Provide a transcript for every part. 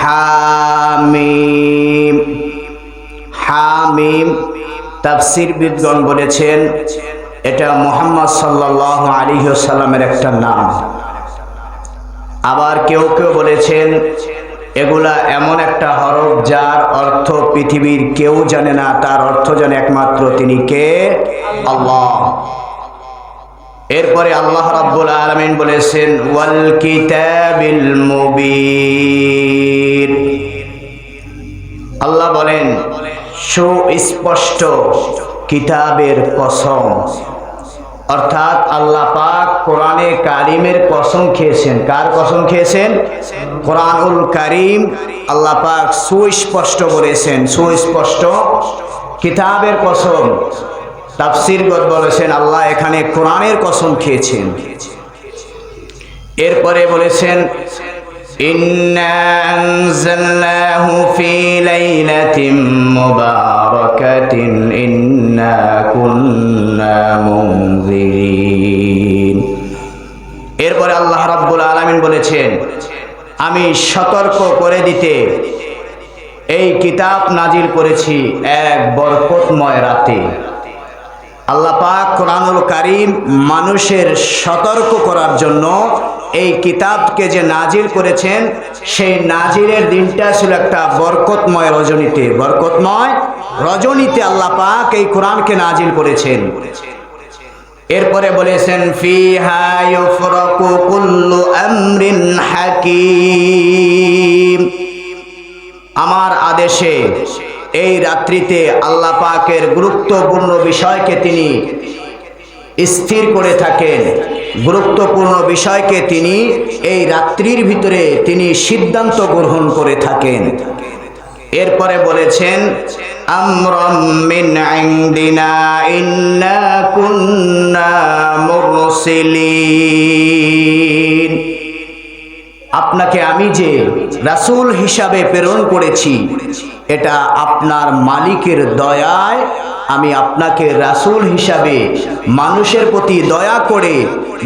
হামিম। হামিম তাফসির বিদগণ বলেছেন, এটা মোহাম্মদ সাল্লাহ আলী সাল্লামের একটা নাম। আবার কেউ কেউ বলেছেন, এগুলা এমন একটা হরফ যার অর্থ পৃথিবীর কেউ জানে না, তার অর্থ জানে একমাত্র তিনি কে? আল্লাহ। এরপরে আল্লাহ রাব্বুল আলামিন বলেছেন, ওয়াল কিতাবিল মুবিন। আল্লাহ বলেন, সুস্পষ্ট কিতাবের কসম। অর্থাৎ আল্লাহ পাক কোরআনে কারিমের কসম খেয়েছেন। কার কসম খেয়েছেন? কোরআনুল কারিম আল্লাহ পাক সুস্পষ্ট বলেছেন। সুস্পষ্ট কিতাবের কসম। তাফসিরগত বলেছেন, আল্লাহ এখানে কোরআনের কসম খেয়েছেন। এরপরে বলেছেন এরপরে আল্লাহ রাব্বুল আলমিন বলেছেন, আমি সতর্ক করে দিতে এই কিতাব নাজিল করেছি এক বরকতময় রাতে। আল্লাহ পাক কোরআনুল কারিম মানুষের সতর্ক করার জন্য এই কিতাবকে যে নাজির করেছেন, সেই নাজিরের দিনটা ছিল একটা বরকতময় রজনীতে। বরকতময় রজনীতে আল্লাহ পাক এই কোরআনকে নাজিল করেছেন। এরপরে বলেছেন আমার আদেশে এই রাত্রিতে আল্লাহ পাকের গুরুত্বপূর্ণ বিষয়কে তিনি স্থির করে থাকেন। গুরুত্বপূর্ণ বিষয়কে তিনি এই রাত্রির ভিতরে তিনি সিদ্ধান্ত গ্রহণ করে থাকেন। এরপরে বলেছেন আপনাকে আমি যে রাসূল হিসাবে প্রেরণ করেছি এটা আপনার মালিকের দয়ায় আমি আপনাকে রাসূল হিসাবে মানুষের প্রতি দয়া করে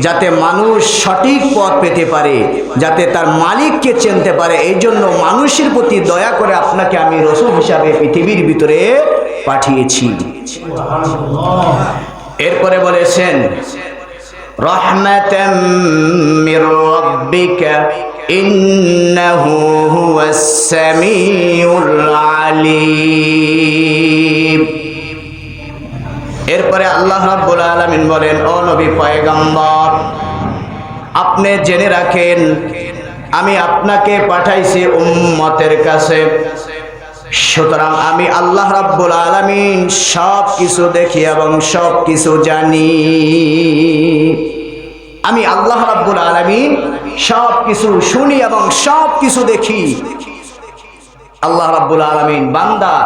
যাতে মানুষ সঠিক পথ পেতে পারে, যাতে তার মালিককে চিনতে পারে, এই জন্য মানুষের প্রতি দয়া করে আপনাকে আমি রসুল হিসাবে পৃথিবীর ভিতরে পাঠিয়েছি। এরপরে বলেছেন রহমাতাম মির ইন্নাহু হুয়াস সামিউল আলিম এরপরে আল্লাহ রাব্বুল আলামিন বলেন, ও নবী পয়গম্বর, আপনি জেনে রাখেন, আমি আপনাকে পাঠাইছি উম্মতের কাছে। সুতরাং আমি আল্লাহ রাব্বুল আলামিন সব কিছু দেখি এবং সব কিছু জানি। আমি আল্লাহ রাব্বুল আলামিন সব কিছু শুনি এবং সব কিছু দেখি। আল্লাহ রাব্বুল আলামিন বান্দা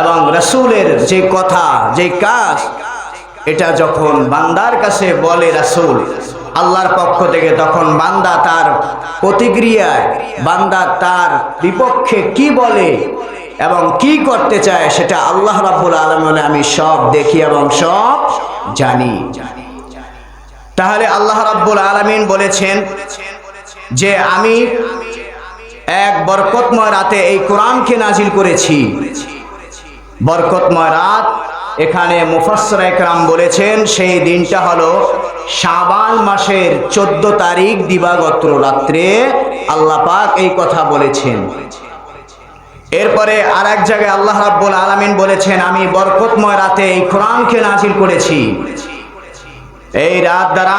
এবং রাসূলের যে কথা, যে কাজ, এটা যখন বান্দার কাছে বলে রাসূল, আল্লাহর পক্ষ থেকে তখন বান্দা তার প্রতিক্রিয়ায়, বান্দা তার বিপক্ষে কি বলে এবং কি করতে চায়, সেটা আল্লাহ রাব্বুল আলামিন আমি সব দেখি এবং সব জানি। তাহলে আল্লাহ রাব্বুল আলামিন বলেছেন যে আমি এক বরকতময় রাতে এই কোরআনকে নাজিল করেছি। বরকতময় রাত এখানে মুফাসসর একরাম বলেছেন, সেই দিনটা হলো শাবান মাসের চোদ্দ তারিখ দিবাগত রাত্রে আল্লাহ পাক এই কথা বলেছেন। এরপরে আর এক জায়গায় আল্লাহ রাব্বুল আলামিন বলেছেন, আমি বরকতময় রাতে এই কোরআনকে নাজিল করেছি। এই রাত দ্বারা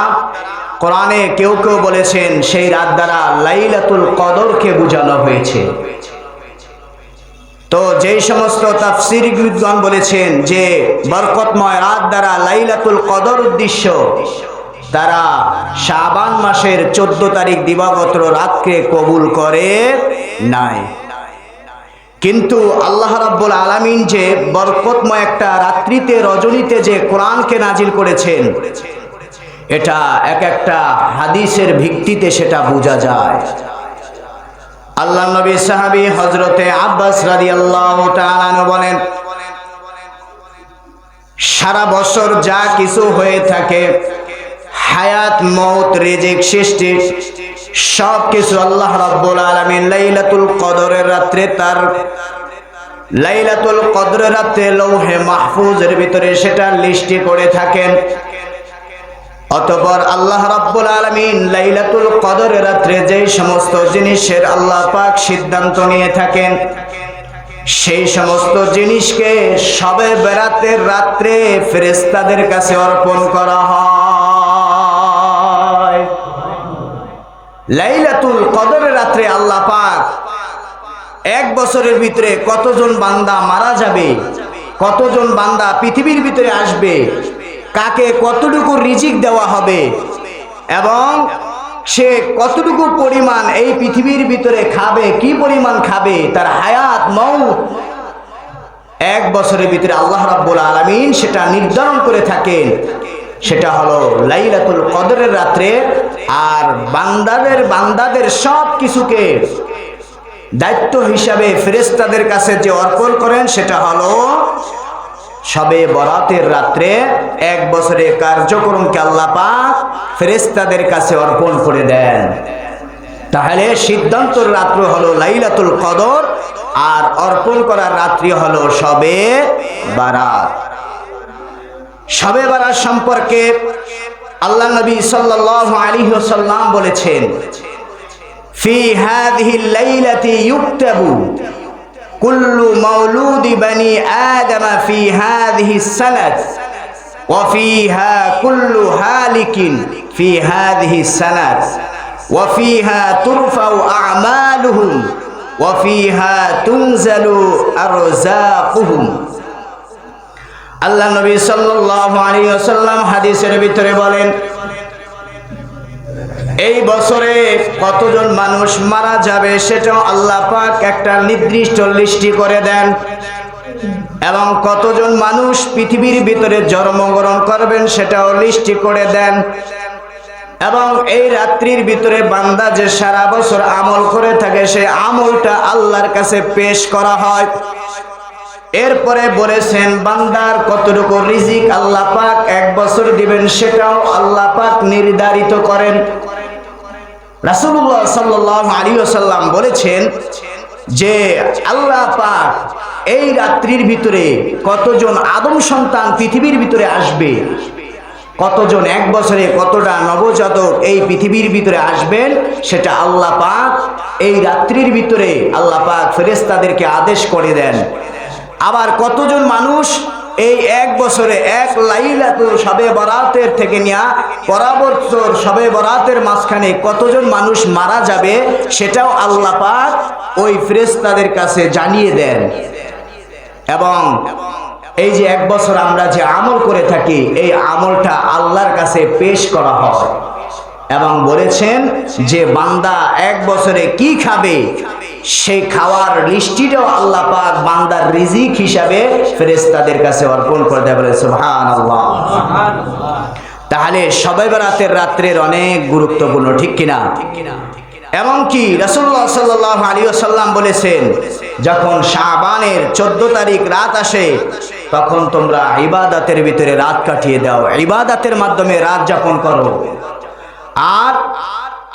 কোরআনে কেউ কেউ বলেছেন, সেই রাত দ্বারা লাইলাতুল কদরকে বোঝানো হয়েছে। তো যেই সমস্ত তাফসির বিদ্বান বলেছেন যে, বরকতময় রাত দ্বারা লাইলাতুল কদর উদ্দেশ্য তারা শাবান মাসের চোদ্দ তারিখ দিবাগত রাতকে কবুল করে নাই। কিন্তু আল্লাহ রাব্বুল আলামিন যে বরকতময় একটা রাত্রিতে, রজনীতে যে কোরআনকে নাজিল করেছেন এটা এক একটা হাদিসের ভিত্তিতে সেটা বোঝা যায়। আল্লাহ নবী সাহাবী হজরতে আব্বাস রাদিয়াল্লাহু তাআলা বলেন, সারা বছর যা কিছু হয়ে থাকে, হায়াত মৌত রেজেক, সৃষ্টি সব কিছু আল্লাহ রাব্বুল আলামিন লাইলাতুল কদরের রাত্রে তার লাইলাতুল কদরের রাত্রে লৌহে মাহফুজের ভিতরে সেটা লিস্টি করে থাকেন। অতপর আল্লাহ রাব্বুল আলামিন লাইলাতুল কদরের রাত্রে যেই সমস্ত জিনিসের আল্লাহ পাক সিদ্ধান্ত নিয়ে থাকেন, সেই সমস্ত জিনিসকে সবে বেরাতের রাত্রে ফেরেস্তাদের কাছে অর্পণ করা হয়। লাইলাতুল কদরের রাত্রে আল্লাহ পাক এক বছরের ভিতরে কতজন বান্দা মারা যাবে, কতজন বান্দা পৃথিবীর ভিতরে আসবে কাকে কতটুকু রিজিক দেওয়া হবে এবং সে কতটুকু পরিমাণ এই পৃথিবীর ভিতরে খাবে, কি পরিমাণ খাবে, তার হায়াত মৌ এক বছরের ভিতরে আল্লাহ রাব্বুল আলামিন সেটা নির্ধারণ করে থাকেন। সেটা হলো লাইলাতুল কদরের রাত্রে আর বান্দাদের বান্দাদের সব কিছুকে দায়িত্ব হিসাবে ফেরেস্তাদের কাছে যে অর্পণ করেন, সেটা হলো সবে বরাতের রাত্রে এক বছরের কার্যক্রমকে আল্লাহ পাক ফেরেস্তাদের কাছে অর্পণ করে দেন। তাহলে সিদ্ধান্তর রাত্র হলো লাইলাতুল কদর আর অর্পণ করার রাত্রি হলো সবে বারাত। সবে বারাত সম্পর্কে আল্লাহ নবী সাল্লাল্লাহু আলাইহি ওয়াসাল্লাম বলেছেন, ফি হাদিহি লাইলাতি ইউকতাবু। কুল্লু মাউলুদি বানি আদম ফি হাদিহি সানাত وفيها كل هالك في هذه السنة وفيها ترفع أعمالهم وفيها تنزل أرزاقهم আল্লাহ নবী সাল্লাল্লাহু আলাইহি ওয়াসাল্লাম হাদিসের ভিতরে বলেন এই বছরে কতজন মানুষ মারা যাবে সেটাও আল্লাহ পাক একটা নির্দিষ্ট লিস্টি করে দেন। এবং কতজন মানুষ পৃথিবীর ভিতরে জন্মগ্রহণ করবেন সেটাও লিস্টি করে দেন। এবং এই রাত্রির ভিতরে বান্দা যে সারা বছর আমল করে থাকে সেই আমলটা আল্লাহর কাছে পেশ করা হয়। এরপরে বলেছেন, বান্দার কতটুকু রিজিক আল্লাহ পাক এক বছর দিবেন সেটাও আল্লাহ পাক নির্ধারিত করেন। রাসূলুল্লাহ সাল্লাল্লাহু আলাইহি ওয়াসাল্লাম বলেছেন যে আল্লাহ পাক এই রাত্রির ভিতরে কতজন আদম সন্তান পৃথিবীর ভিতরে আসবে? কতজন এক বছরে কতটা নবজাতক এই পৃথিবীর ভিতরে আসবেন? সেটা আল্লাহ পাক এই রাত্রির ভিতরে আল্লাহ পাক ফেরেশতাদেরকে আদেশ করে দেন। আবার কতজন মানুষ এই এক বছরে এক লাইলাতুল সবে বরাতের থেকে নেওয়া পরাবর্তর সবে বরাতের মাঝখানে কতজন মানুষ মারা যাবে সেটাও আল্লাহ পাক ওই ফেরেশতাদের কাছে জানিয়ে দেন। এবং এই যে এক বছর আমরা যে আমল করে থাকি, এই আমলটা আল্লাহর কাছে পেশ করা হয়। এবং বলেছেন যে বান্দা এক বছরে কি খাবে? সেই খাওয়ার লিস্টিটাও আল্লাহ পাক বান্দার রিজিক হিসাবে ফেরেশতাদের কাছে অর্পণ করে দেয়, বলে সুবহানাল্লাহ। তাহলে সবাই বেড়াতের রাত্রের অনেক গুরুত্বপূর্ণ, ঠিক কিনা? এমনকি রাসূলুল্লাহ সাল্লাল্লাহু আলাইহি ওয়াসাল্লাম বলেছেন, যখন শাবানের চোদ্দ তারিখ রাত আসে, তখন তোমরা ইবাদাতের ভিতরে রাত কাটিয়ে দাও। ইবাদাতের মাধ্যমে রাত যাপন করো। আর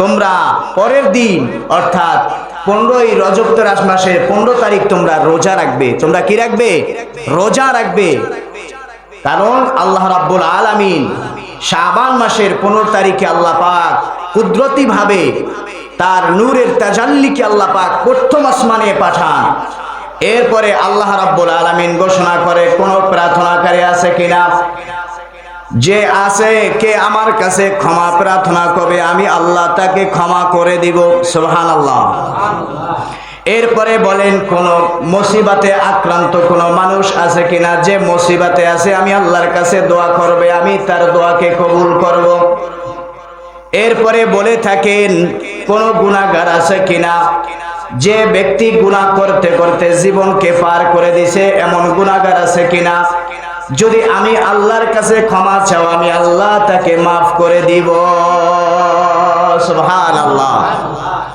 তোমরা পরের দিন, অর্থাৎ পনেরোই রজব তেরাস মাসের পনেরো তারিখ তোমরা রোজা রাখবে। তোমরা কি রাখবে? রোজা রাখবে। কারণ আল্লাহ রাব্বুল আলামিন শাবান মাসের পনেরো তারিখে আল্লাহ পাক কুদরতি ভাবে তার নূরের তাজাল্লিকে আল্লাহ পাক প্রথম আসমানে পাঠান। এরপরে আল্লাহ রাব্বুল আলামিন ঘোষণা করে কোন প্রার্থনাকারী আছে কিনা? যে আছে, কে আমার কাছে ক্ষমা প্রার্থনা করবে, আমি আল্লাহ তাকে ক্ষমা করে দিব। সোহান আল্লাহ এরপরে বলেন, কোন মুসিবাতে আক্রান্ত কোন মানুষ আছে কিনা? যে মুসিবাতে আছে, আমি আল্লাহর কাছে দোয়া করবে, আমি তার দোয়াকে কবুল করব। এরপরে বলে থাকেন, কোন গুণাগার আছে কিনা? যে ব্যক্তি গুনাহ করতে করতে জীবনকে পার করে দিছে, এমন গুণাগার আছে কিনা? যদি আমি আল্লাহর কাছে ক্ষমা চাও, আমি আল্লাহ তাকে মাফ করে দিব। সুবহান আল্লাহ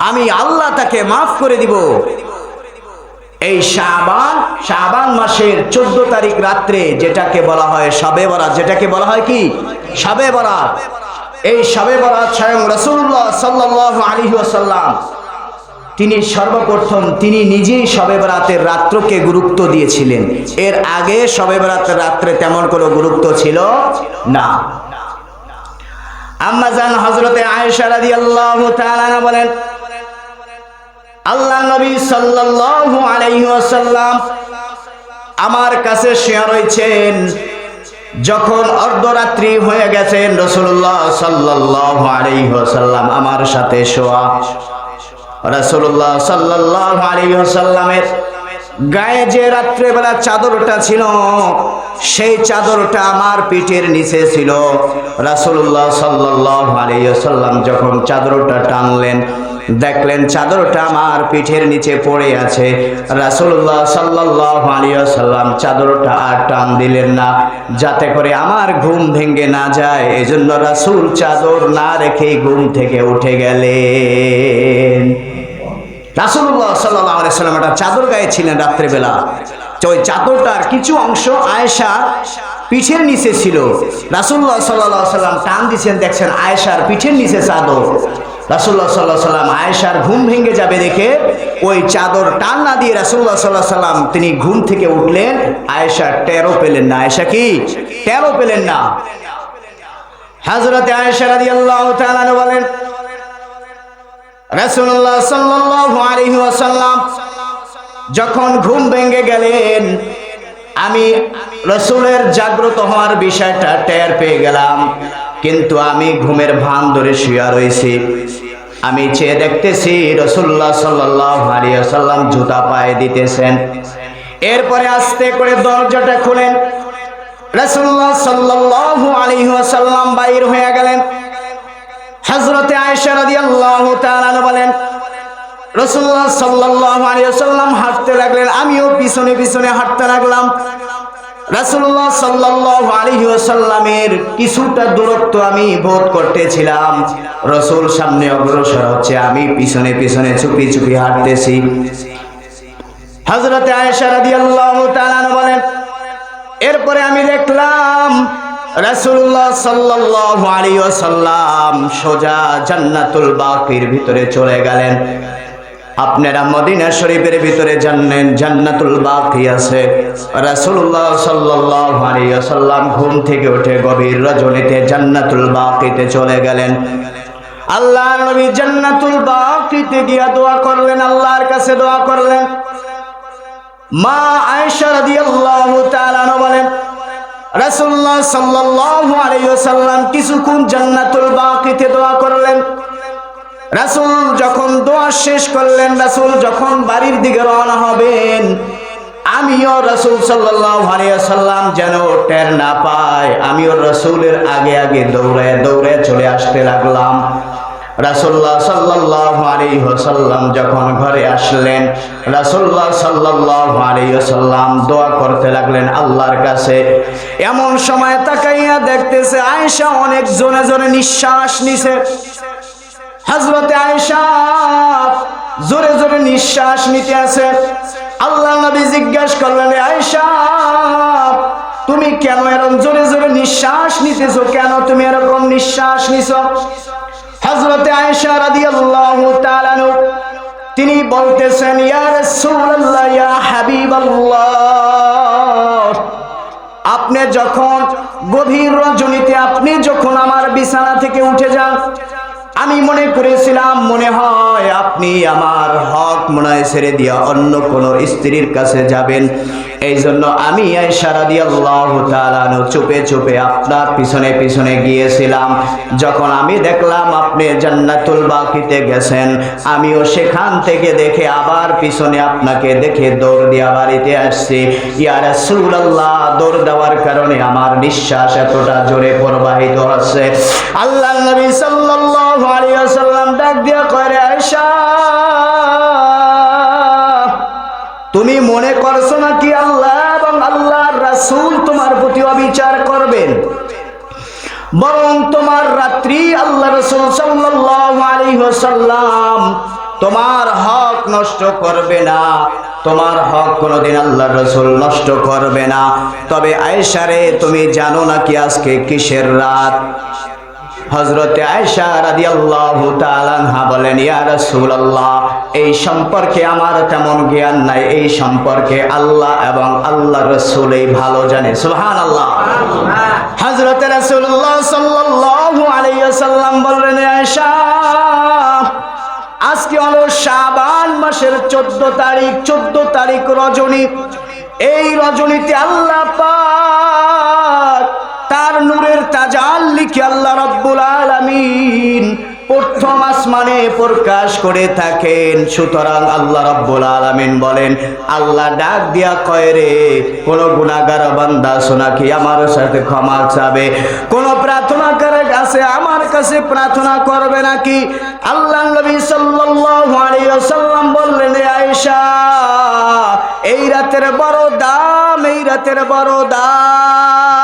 আমি আল্লাহ তাকে মাফ করে দিব। এই শাবান শাবান মাসের চোদ্দ তারিখ রাত্রে যেটাকে বলা হয় সবে বরাত, যেটাকে বলা হয় কি? সবে বরাত। এই সবে বরাত স্বয়ং রসুল্লাহ সাল্লাহ আলী ওয়াসাল্লাম তিনি সর্বপ্রথম, তিনি নিজেই সবে বরাতের রাত্রকে গুরুত্ব দিয়েছিলেন। এর আগে সবে বরাতের রাত্রে তেমন কোনো গুরুত্ব ছিল না। আম্মাজান হজরতে আয়েশা রাদিয়াল্লাহু তাআলা বলেন, আল্লাহ নবী সাল্লাল্লাহু আলাইহি ওয়াসাল্লাম আমার কাছে শুয়ে রয়েছেন। যখন অর্ধরাত্রি হয়ে গেছেন রসুল্লাহ সাল্লাল্লাহু আলাইহি ওয়াসাল্লাম আমার সাথে শোয়া। রাসূলুল্লাহ সাল্লাল্লাহু আলাইহি ওয়াসাল্লামের গায়ে যে রাত্রেবেলা চাদরটা ছিল, সেই চাদরটা আমার পিঠের নিচে ছিল। রাসূলুল্লাহ সাল্লাল্লাহু আলাইহি ওয়াসাল্লাম যখন চাদরটা টানলেন, দেখলেন চাদরটা আমার পিঠের নিচে পড়ে আছে। রাসূলুল্লাহ সাল্লাল্লাহু আলাইহি ওয়াসাল্লাম চাদরটা আর টান দিলেন না, যাতে করে আমার ঘুম ভেঙে না যায়। এজন্য রাসূল চাদর না রেখে ঘুম থেকে উঠে গেলেন। রাসুল্লাহ সাল্লাহ সাল্লাম একটা চাদর গায়ে ছিলেন রাত্রেবেলা ওই চাদরটার কিছু অংশ আয়েশা পিঠের নিচে ছিল। রাসুল্লাহ সাল্লাহ সাল্লাম টান দিচ্ছেন দেখছেন আয়েশার পিঠের নিচে চাদর। রাসুল্লাহ সাল্লাহ সাল্লাম আয়েশার ঘুম ভেঙে যাবে দেখে ওই চাদর টান না দিয়ে রাসুল্লাহ সাল্লাহ সাল্লাম তিনি ঘুম থেকে উঠলেন। আয়েশা টেরো পেলেন না। আয়েশা কি? টেরো পেলেন না। হাজরতে আয়েশা রাদি আল্লাহ বলেন রাসূলুল্লাহ সাল্লাল্লাহু আলাইহি ওয়াসাল্লাম যখন ঘুম ভেঙে গেলেন, আমি রসুলের জাগ্রত হওয়ার বিষয়টা টের পেয়ে গেলাম। কিন্তু আমি ঘুমের ভান ধরে শুয়া রয়েছি। আমি চেয়ে দেখতেছি রসুল্লাহ সাল্লাহ সাল্লাম জুতা পায়ে দিতেছেন। এরপরে আস্তে করে দরজাটা খুলেন। রসুল্লাহ সাল্লাহ আলী বাইর হয়ে গেলেন। হজরতে আয়েশা রাদিয়াল্লাহু তাআলা বলেন রসুল্লাহ সাল্লাল্লাহু আলাইহি ওয়াসাল্লাম হাঁটতে লাগলেন, আমিও পিছনে পিছনে হাঁটতে লাগলাম। রাসূলুল্লাহ সাল্লাল্লাহু আলাইহি ওয়াসাল্লামের কিছুটা দূরত্ব আমি বোধ করতেছিলাম। রসুল সামনে অগ্রসর হচ্ছে, আমি পিছনে পিছনে চুপি চুপি হাঁটতেছি। হযরতে আয়েশা রাদিয়াল্লাহু তাআলা বলেন, এরপরে আমি দেখলাম রাসূলুল্লাহ সাল্লাল্লাহু আলাইহি ওয়াসাল্লাম সোজা জান্নাতুল বাকির ভিতরে চলে গেলেন। আপনারা মদিনা শরীফের ভিতরে জানেন জান্নাতুল বাকি আছে। রাসূলুল্লাহ সাল্লাল্লাহু আলাইহি ওয়াসাল্লাম ঘুম থেকে উঠে গভীর রজনীতে জান্নাতুল বাকিতে চলে গেলেন। আল্লাহ নবী জান্নাতুল বাকিতে গিয়া দোয়া করলেন, আল্লাহর কাছে দোয়া করলেন। মা আয়েশা রাদিয়াল্লাহু তাআলা বলেন রাসূলুল্লাহ সাল্লাল্লাহু আলাইহি ওয়াসাল্লাম কিছুক্ষণ জান্নাতুল বাকিতে দোয়া করলেন। রাসূল যখন দোয়া শেষ করলেন, রাসূল যখন বাড়ির দিকে রওনা হবেন, আমিও রসুল ওয়াসাল্লাম যেন টের না পায় আমিও রসুলের আগে আগে দৌড়ে দৌড়ে চলে আসতে লাগলাম। রাসুল্লাহ সাল্লাহ আলী সাল্লাম যখন ঘরে আসলেন রাসুল্লাহ সাল্লাহ আলী সাল্লাম দোয়া করতে লাগলেন আল্লাহর কাছে। এমন সময় তাকাইয়া দেখতেছে আয়েশা অনেক জোরে জোরে নিঃশ্বাস নিছে। হজরতে আয়েশা জোরে জোরে নিঃশ্বাস নিতে আছে। আল্লাহ নবী জিজ্ঞাসা করলেন আয়েশা, তুমি কেন এরকম জোরে জোরে নিঃশ্বাস নিতেছো? কেন তুমি এরকম নিঃশ্বাস নিছো? হজরতে আয়েশা রাদিয়াল্লাহু তাআলা তিনি বলতেছেন, ইয়া রাসূলুল্লাহ, ইয়া হাবিবাল্লাহ, আপনি যখন গভীর রজনীতে আপনি যখন আমার বিছানা থেকে উঠে যান আমি মনে করেছিলাম, মনে হয় আপনি আমার হক মনে ছেড়ে দিয়া অন্য কোনো স্ত্রীর কাছে যাবেন। এই জন্য আমি সারা দিয়ে আল্লাহ তালানো চুপে চুপে আপনার পিছনে পিছনে গিয়েছিলাম। যখন আমি দেখলাম আপনি জান্নাতুল বাকিতে গেছেন, আমিও সেখান থেকে দেখে আবার পিছনে আপনাকে দেখে দৌড় দিয়া বাড়িতে আসছি। ইয়ার সুল্লাহ দৌড় দেওয়ার কারণে আমার নিঃশ্বাস এতটা জোরে প্রবাহিত হচ্ছে। আল্লাহ নবী সাল্লাল্লাহু আলাইহি ওয়াসাল্লাম ডাক দিয়া করে আয়েশা, তুমি মনে করছ নাকি আল্লাহ এবং আল্লাহর রাসূল তোমার প্রতি অবিচার করবেন? বরং তোমার রাত্রি আল্লাহ রসুল সাল্লাল্লাহু আলাইহি ওয়াসাল্লাম তোমার হক নষ্ট করবে না। তোমার হক কোনোদিন আল্লাহ রসুল নষ্ট করবে না। তবে আয়েশারে তুমি জানো নাকি আজকে কিসের রাত? হজরতে আয়সা রাদিয়াল্লাহু তাআলা বলেন, ইয়া রাসূলুল্লাহ, এই সম্পর্কে আমার তেমন জ্ঞান নাই। এই সম্পর্কে আল্লাহ এবং আল্লাহ রসুলই ভালো জানে। সুবহানাল্লাহ। হজরতে রাসূলুল্লাহ সাল্লাল্লাহু আলাইহি ওয়াসাল্লাম বললেন আয়সা আজকে হলো শাবান মাসের চোদ্দ তারিখ চোদ্দ তারিখ রজনী। এই রজনীতে আল্লাহ পাক তার নূরের তাজাল লিখে আল্লাহ রব্বুল আলামিন প্রথম আসমানে প্রকাশ করে থাকেন। সুতরাং আল্লাহ রব্বুল আলামিন বলেন, আল্লাহ ডাক দিয়া কয় রে, কোন গুনাহগার বান্দা শোনাকি আমার সাথে ক্ষমা চাবে। কোন প্রার্থনা করে কাছে আমার কাছে প্রার্থনা করবে নাকি? আল্লাহ নবী সাল্লাল্লাহু আলাইহি ওয়াসাল্লাম বললেন, "এ আয়েশা, এই রাতের বড় দাম, এই রাতের বড় দাম।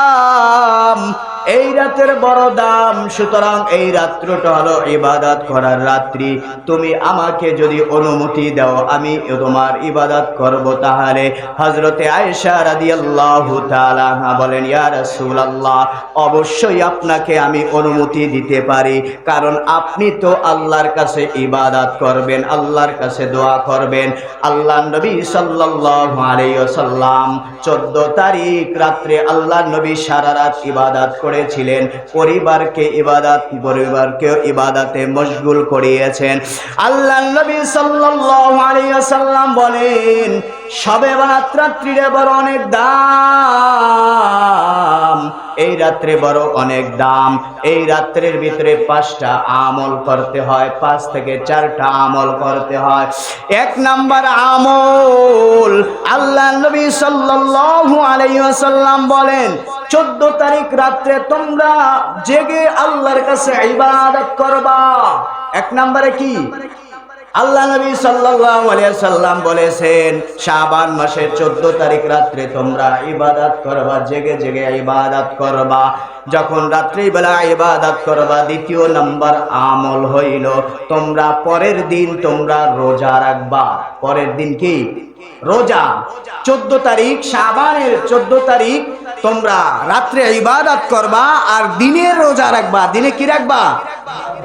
সালাম এই রাতের বড় দাম, সুতরাং এই রাত্রটা হলো ইবাদত করার রাত্রি। তুমি আমাকে যদি অনুমতি দাও, আমি তোমার ইবাদত করব তাহলে। হজরতে আয়েশা রাদিয়াল্লাহু তাআলা বলেন, ইয়া রাসূলুল্লাহ, অবশ্যই আপনাকে আমি অনুমতি দিতে পারি। কারণ আপনি তো আল্লাহর কাছে ইবাদত করবেন, আল্লাহর কাছে দোয়া করবেন। আল্লাহ নবী সাল্লাল্লাহু আলাইহি ওয়াসাল্লাম 14 তারিখ রাত্রে আল্লাহ নবী সারা রাত ইবাদত করেছিলেন পরিবারকে ইবাদত, পরিবারকে ইবাদতে মশগুল করিয়েছেন। আল্লাহ নবী ওয়াসাল্লাম বলেন, সবে রাত্রিরে বড় অনেক দাম। এই রাত্রে বড় অনেক দাম। এই রাত্রের ভিতরে পাঁচটা আমল করতে হয়, পাঁচ থেকে চারটা আমল করতে হয়। এক নাম্বার আমল আল্লাহ নবী সাল্লাল্লাহু আলাইহি ওয়াসাল্লাম বলেন, চোদ্দ তারিখ রাত্রে তোমরা জেগে আল্লাহর কাছে ইবাদত করবা। এক নম্বরে কি? আল্লাহ নবী সাল্লাম বলেছেন, শাবান মাসের 14 তারিখ রাত্রে তোমরা ইবাদত করবা, জেগে জেগে ইবাদত করবা। যখন রাত্রিবেলা ইবাদত করবা, দ্বিতীয় নাম্বার আমল হইল, তোমরা পরের দিন তোমরা রোজা রাখবা। পরের দিন কি? রোজা। চোদ্দ তারিখ, শাবানের চোদ্দ তারিখ তোমরা রাত্রে ইবাদত করবা আর দিনের রোজা রাখবা। দিনে কি রাখবা?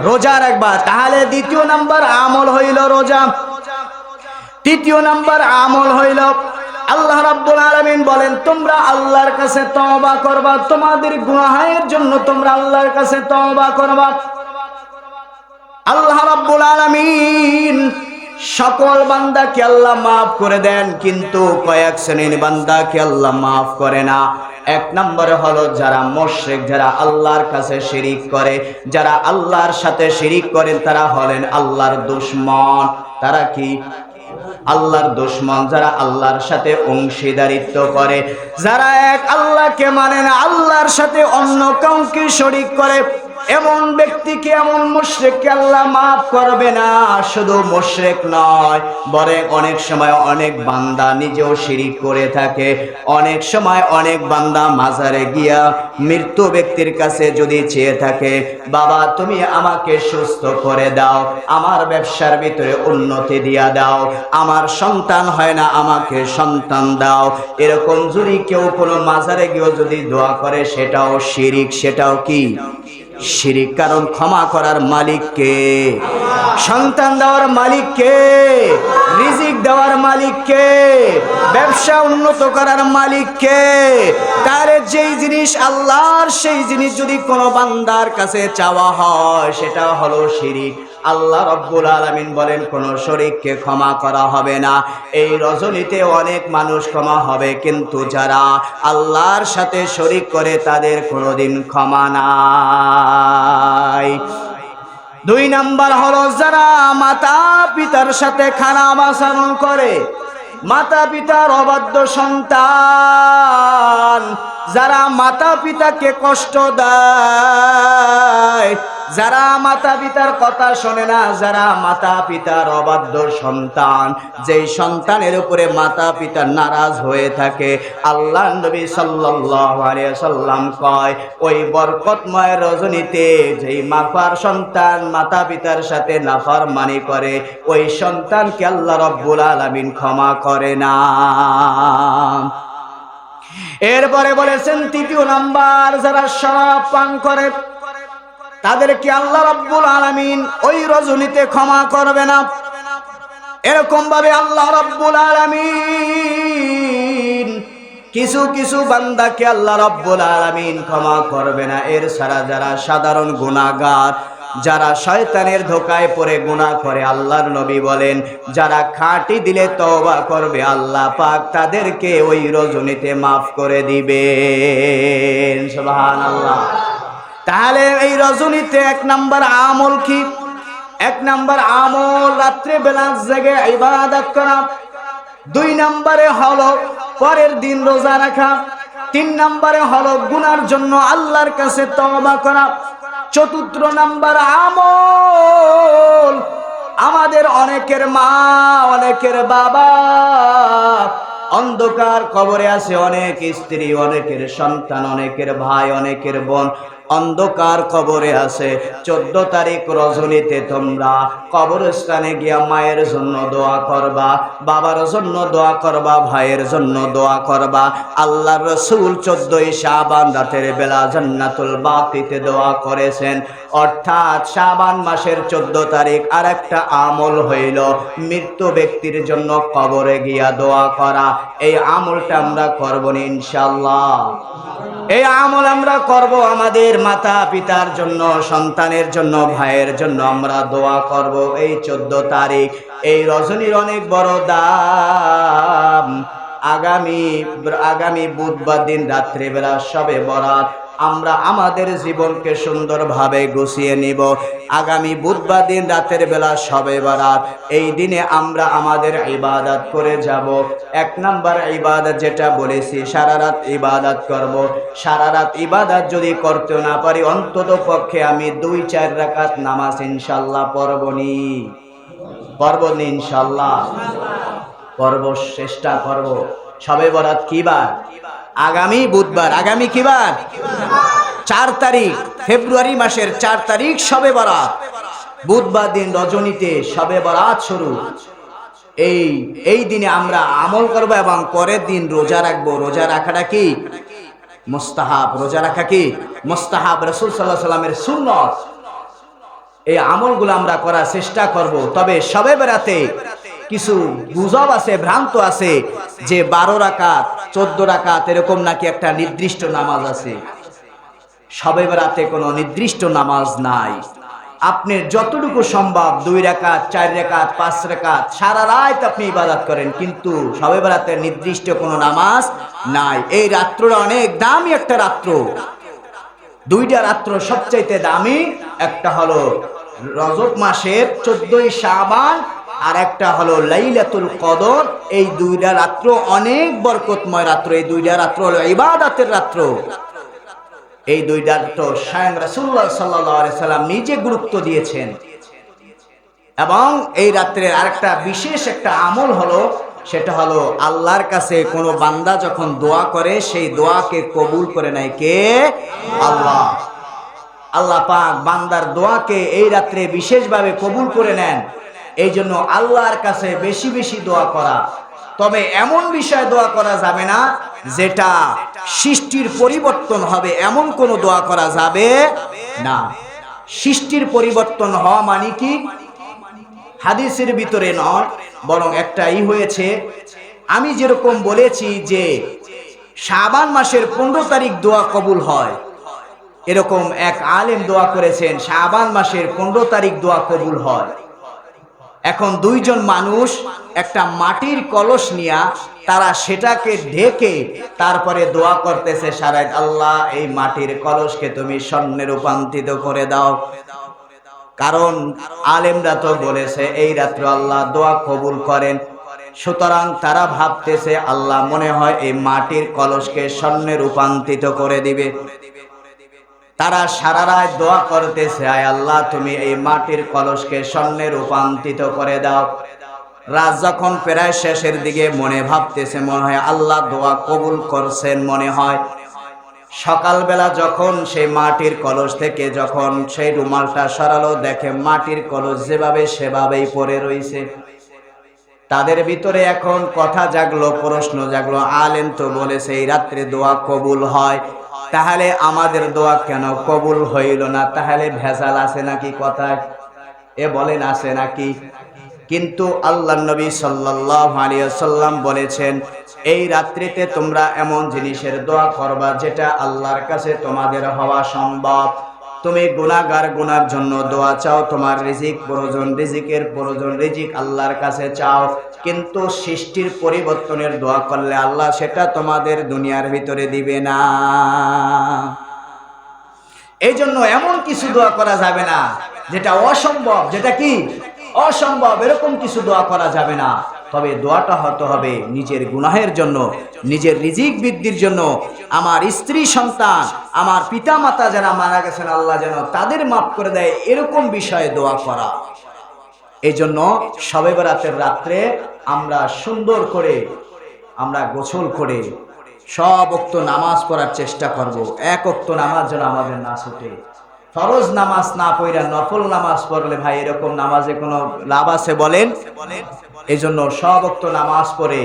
রোজা রাখবা তাহলে দ্বিতীয় নাম্বার আমল হইল রোজা। তৃতীয় নাম্বার আমল হইল আল্লাহ রাব্বুল আলামিন বলেন, তোমরা আল্লাহর কাছে তওবা করবা। তোমাদের গুনাহের জন্য তোমরা আল্লাহর কাছে তওবা করবা। আল্লাহ রাব্বুল আলামিন সকল বান্দাকে আল্লাহ মাফ করে দেন, কিন্তু কয়েক শ্রেণির বান্দাকে আল্লাহ মাফ করে না। এক নম্বরে হলো যারা মোশরেক যারা আল্লাহর কাছে শিরিক করে, যারা আল্লাহর সাথে শিরিক করেন তারা হলেন আল্লাহর দুশ্মন। তারা কি? আল্লাহর দুশ্মন, যারা আল্লাহর সাথে অংশীদারিত্ব করে। যারা এক আল্লাহকে মানে না, আল্লাহর সাথে অন্য কাউকে শরিক করে এমন ব্যক্তিকে, এমন মুশরিককে আল্লাহ মাফ করবে না, শুধু মুশরিক নয়, বরং অনেক সময় অনেক বান্দা নিজেও শিরিক করে থাকে। অনেক সময় অনেক বান্দা মাজারে গিয়া মৃত্যু ব্যক্তির কাছে যদি চেয়ে থাকে, বাবা, তুমি আমাকে সুস্থ করে দাও, আমার ব্যবসার ভিতরে উন্নতি দিয়া দাও, আমার সন্তান হয় না, আমাকে সন্তান দাও। এরকম যদি কেউ কোনো মাজারে গিয়েও যদি দোয়া করে, সেটাও শিরিক, সেটাও কি? শিরিক কারণ ক্ষমা করার মালিককে। সন্তান দেওয়ার মালিক কে রিজিক দেওয়ার মালিক কে ব্যবসা উন্নত করার মালিক কে তার যেই জিনিস আল্লাহর, সেই জিনিস যদি কোনো বান্দার কাছে চাওয়া হয়, সেটা হলো শিরিক। আল্লাহ রব্বুল আলামিন বলেন, কোন শরীরকে ক্ষমা করা হবে না। এই রজনীতে অনেক মানুষ ক্ষমা হবে, কিন্তু যারা আল্লাহর সাথে শরিক করে, তাদের কোনোদিন ক্ষমা নাই। দুই নাম্বার হলো, যারা মাতা পিতার সাথে খারাপ আচরণ করে মাতা পিতার অবাধ্য সন্তান, যারা মাতা পিতাকে কষ্ট দেয় যারা মাতা পিতার কথা শোনে না, যারা মাতা পিতার অবাধ্য সন্তান, যেই সন্তানের উপরে মাতা পিতা নারাজ হয়ে থাকে আল্লাহ নবী সাল্লাম কয়, ওই বরকতময় রজনীতে যেই মাফার সন্তান মাতা পিতার সাথে নাফার মানি করে, ওই সন্তানকে আল্লাহ রব্বুল আলামিন ক্ষমা করে না। এরপরে বলেছেন, তৃতীয় নাম্বার, যারা শরাব পান করে তাদেরকে আল্লাহ রাব্বুল আলামিন ওই রজনীতে ক্ষমা করবে না। এরকম ভাবে আল্লাহ রাব্বুল আলামিন কিছু কিছু বান্দাকে আল্লাহ রাব্বুল আলামিন ক্ষমা করবে না। এর ছাড়া যারা সাধারণ গুনাহগার, যারা শয়তানের ধোকায় পড়ে গুনাহ করে, আল্লাহর নবী বলেন, যারা খাঁটি দিলে তওবা করবে, আল্লাহ পাক তাদেরকে ওই রজনীতে মাফ করে দিবেন। সুবহানাল্লাহ। তাহলে এই রজনীতে এক নাম্বার আমল কি? এক নাম্বার আমল রাত্রে বেলা জেগে ইবাদত করা। দুই নম্বরে হলো পরের দিন রোজা রাখা। তিন নম্বরে হলো গুনার জন্য আল্লাহর কাছে তওবা করা। চতুর্থ নাম্বার আমল, আমাদের অনেকের মা, অনেকের বাবা, অন্ধকার কবরে আছে অনেক স্ত্রী, অনেকের সন্তান, অনেকের ভাই, অনেকের বোন। অন্ধকার কবরে আছে। চোদ্দ তারিখ রজনীতে তোমরা কবরস্থানে গিয়া মায়ের জন্য দোয়া করবা, বাবার জন্য দোয়া করবা, ভাইয়ের জন্য দোয়া করবা। আল্লাহ রসুল চোদ্দই শাবান রাতের বেলা জান্নাতুল বাতিতে দোয়া করেছেন। অর্থাৎ শাবান মাসের চোদ্দ তারিখ আর একটা আমল হইল মৃত্যু ব্যক্তির জন্য কবরে গিয়া দোয়া করা। এই আমলটা আমরা করব ইনশাল্লাহ এই আমল আমরা করব আমাদের মাতা পিতার জন্য, সন্তানের জন্য, ভাইয়ের জন্য আমরা দোয়া করব। এই চোদ্দ তারিখ, এই রজনীর অনেক বড় দাম। আগামী আগামী বুধবার দিন রাত্রিবেলা সবে বরাত। আমরা আমাদের জীবনকে সুন্দরভাবে গুছিয়ে নিব। আগামী বুধবার দিন রাতের বেলা সবে বারাত, এই দিনে আমরা আমাদের ইবাদত করে যাব। এক নাম্বার ইবাদত যেটা বলেছি সারা রাত ইবাদত করব। সারা রাত ইবাদত যদি করতে না পারি, অন্তত পক্ষে আমি দুই, চার রাকাত নামাজ ইনশাল্লাহ পড়বনি। পড়বনি ইনশাল্লাহ। পর্ব চেষ্টা করব সবে বরাত কি বার? আগামী বুধবার, আগামী কি বার চার তারিখ, ফেব্রুয়ারি মাসের চার তারিখ সবে বরাত। বুধবার দিন রজনীতে সবে বরাত শুরু। এই এই দিনে আমরা আমল করব এবং পরের দিন রোজা রাখব। রোজা রাখাটা কি? মোস্তাহাব। রোজা রাখা কি? মোস্তাহাব রসুল সাল্লাহ সাল্লামের সুন্নত। এই আমলগুলো আমরা করার চেষ্টা করব। তবে সবে বেড়াতে কিছু গুজব আছে, ভ্রান্ত আছে যে বারো রাকাত, চোদ্দ রাকাত এরকম নাকি একটা নির্দিষ্ট নামাজ আছে। সবে বেড়াতে কোনো নির্দিষ্ট নামাজ নাই। আপনি যতটুকু সম্ভব দুই রেখাত চার রেখাত পাঁচ রেখাত সারা রাত আপনি ইবাদত করেন, কিন্তু সবে বেড়াতে নির্দিষ্ট কোনো নামাজ নাই। এই রাত্রটা অনেক দামি একটা রাত্র। দুইটা রাত্র সবচাইতে দামি, একটা হলো রজব মাসের চোদ্দই শাবান আর একটা হলো লাইলাতুল কদর, এই দুইটা রাত্র অনেক বরকতময় রাত্র, এই দুইটা রাত্র হলো ইবাদতের রাত্র। এই দুইটা রাত্র স্বয়ং রাসূলুল্লাহ সাল্লাল্লাহু আলাইহি সাল্লাম নিজে গুরুত্ব দিয়েছেন। এবং এই রাত্রের আরেকটা বিশেষ একটা আমল হলো, সেটা হলো আল্লাহর কাছে কোনো বান্দা যখন দোয়া করে, সেই দোয়াকে কবুল করে নেয় কে? আল্লাহ। আল্লাহ পাক বান্দার দোয়াকে এই রাত্রে বিশেষভাবে কবুল করে নেন। এই জন্য আল্লাহর কাছে বেশি বেশি দোয়া করা। তবে এমন বিষয়ে দোয়া করা যাবে না যেটা সৃষ্টির পরিবর্তন হবে, এমন কোনো দোয়া করা যাবে না। সৃষ্টির পরিবর্তন হওয়া মানে কি? হাদিসের ভিতরে নয়, বরং একটাই হয়েছে। আমি যেরকম বলেছি যে শাবান মাসের পনেরো তারিখ দোয়া কবুল হয়। এরকম এক আলেম দোয়া করেছেন, শাবান মাসের পনেরো তারিখ দোয়া কবুল হয়। এখন দুইজন মানুষ একটা মাটির কলস নিয়া তারা সেটাকে ঢেকে তারপরে দোয়া করতেছে সারাই আল্লাহ, এই মাটির কলসকে তুমি স্বর্ণে রূপান্তরিত করে দাও। কারণ আলেমরা তো বলেছে, এই রাত্র আল্লাহ দোয়া কবুল করেন। সুতরাং তারা ভাবতেছে, আল্লাহ মনে হয় এই মাটির কলসকে স্বর্ণে রূপান্তরিত করে দিবে। তারা সারা রাত দোয়া করতেছে, আয় আল্লাহ, তুমি এই মাটির কলসকে স্বর্ণে রূপান্তরিত করে দাও। রাত যখন প্রায় শেষের দিকে মনে ভাবতেছে, মনে হয় আল্লাহ দোয়া কবুল করছেন মনে হয়। সকালবেলা যখন সেই মাটির কলস থেকে যখন সেই রুমালটা সরালো, দেখে মাটির কলস যেভাবে সেভাবেই পড়ে রইছে। তাদের ভিতরে এখন কথা জাগলো, প্রশ্ন জাগলো আলেন তো বলেছে, এই রাত্রে দোয়া কবুল হয়? তাহলে আমাদের দোয়া কেন কবুল হইল না? তাহলে ভেজাল আছে নাকি কথায়? এ বলেন আছে নাকি? কিন্তু আল্লাহ নবী সাল্লাম বলেছেন, এই রাত্রিতে তোমরা এমন জিনিসের দোয়া করবা যেটা আল্লাহর কাছে তোমাদের হওয়া সম্ভব। তুমি গুনাহগার গুনার জন্য দোয়া চাও, তোমার রিজিক প্রয়োজন, রিজিকের প্রয়োজন, রিজিক আল্লাহর কাছে চাও। কিন্তু সৃষ্টির পরিবর্তনের দোয়া করলে আল্লাহ সেটা তোমাদের দুনিয়ার ভিতরে দিবে না। এই জন্য এমন কিছু দোয়া করা যাবে না, যেটা অসম্ভব, যেটা কি? অসম্ভব, এরকম কিছু দোয়া করা যাবে না। তবে দোয়াটা হতে হবে নিজের গুনাহের জন্য, নিজের রিজিক বৃদ্ধির জন্য। আমার স্ত্রী সন্তান, আমার পিতা মাতা যারা মারা গেছেন, আল্লাহ যেন তাদের মাফ করে দেয়, এরকম বিষয়ে দোয়া করা। এই জন্য সবে বরাতের রাত্রে আমরা সুন্দর করে, আমরা গোসল করে সব অক্ত নামাজ পড়ার চেষ্টা করব। এক অক্ত নামাজ যেন আমাদের না ছুটে। ফরজ নামাজ না পড়া নফল নামাজ পড়লে ভাই, এরকম নামাজে কোনো লাভ আছে বলেন? এই জন্য সব অক্ত নামাজ পড়ে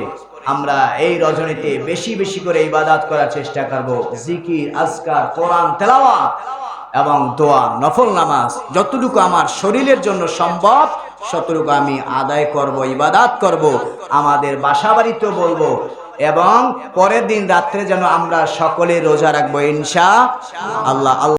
আমরা এই রজনীতে বেশি বেশি করে ইবাদাত করার চেষ্টা করব। জিকির, আজকার, কোরআন, তেলাওয়াত এবং দোয়া, নফল নামাজ যতটুকু আমার শরীরের জন্য সম্ভব ততটুকু আমি আদায় করব, ইবাদাত করব, আমাদের বাসা বাড়িতেও বলব। এবং পরের দিন রাত্রে যেন আমরা সকলে রোজা রাখব, ইনশা আল্লাহ আল্লাহ।